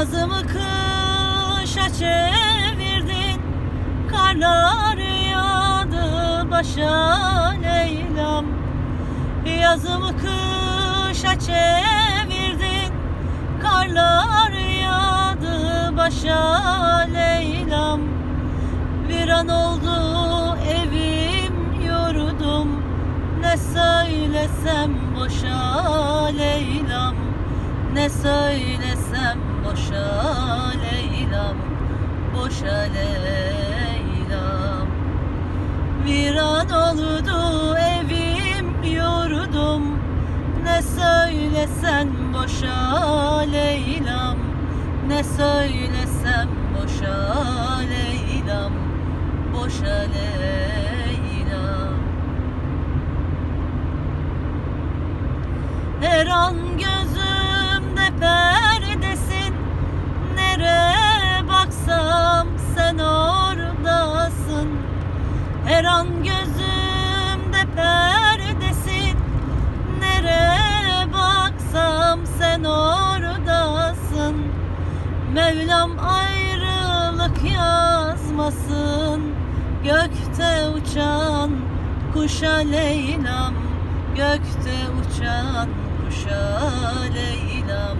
Yazımı kışa çevirdin Karlar yağdı başa Leyla'm. Yazımı kışa çevirdin Karlar yağdı başa Leyla'm. Bir an oldu evim yurdum Ne söylesem boşa Leyla'm. Ne söylesem boşa Leyla'm Boşa Leyla'm. Bir an oldu evim yurdum. Ne söylesen boşa Leyla'm Ne söylesem boşa Leyla'm Boşa Leyla'm. Her an gözümde Mevlam ayrılık yazmasın Gökte uçan kuşa Leyla'm Gökte uçan kuşa Leyla'm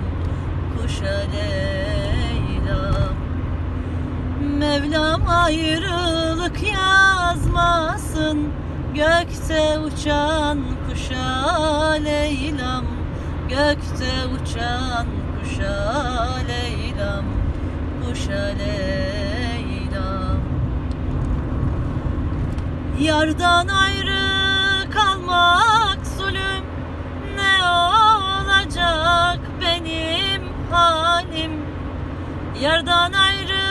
Kuşa Leyla'm Mevlam ayrılık yazmasın Gökte uçan kuşa Leyla'm Gökte uçan kuşa Kuşa Leyla'm Yardan ayrı kalmak zulüm. Ne olacak benim halim? Yardan ayrı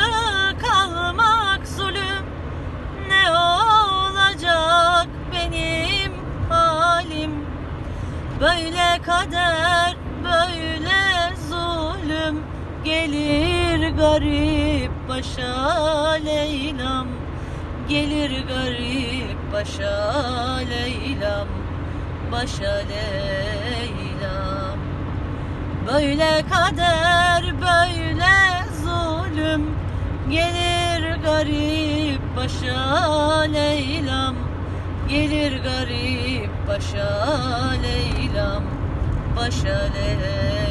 kalmak zulüm. Ne olacak benim halim? Böyle kader böyle zulüm. Gelir garip başa Leyla'm. Gelir garip başa Leyla'm. Başa Leyla'm. Böyle kader böyle zulüm. Gelir garip başa Leyla'm. Gelir garip başa Leyla'm. Başa Leyla'm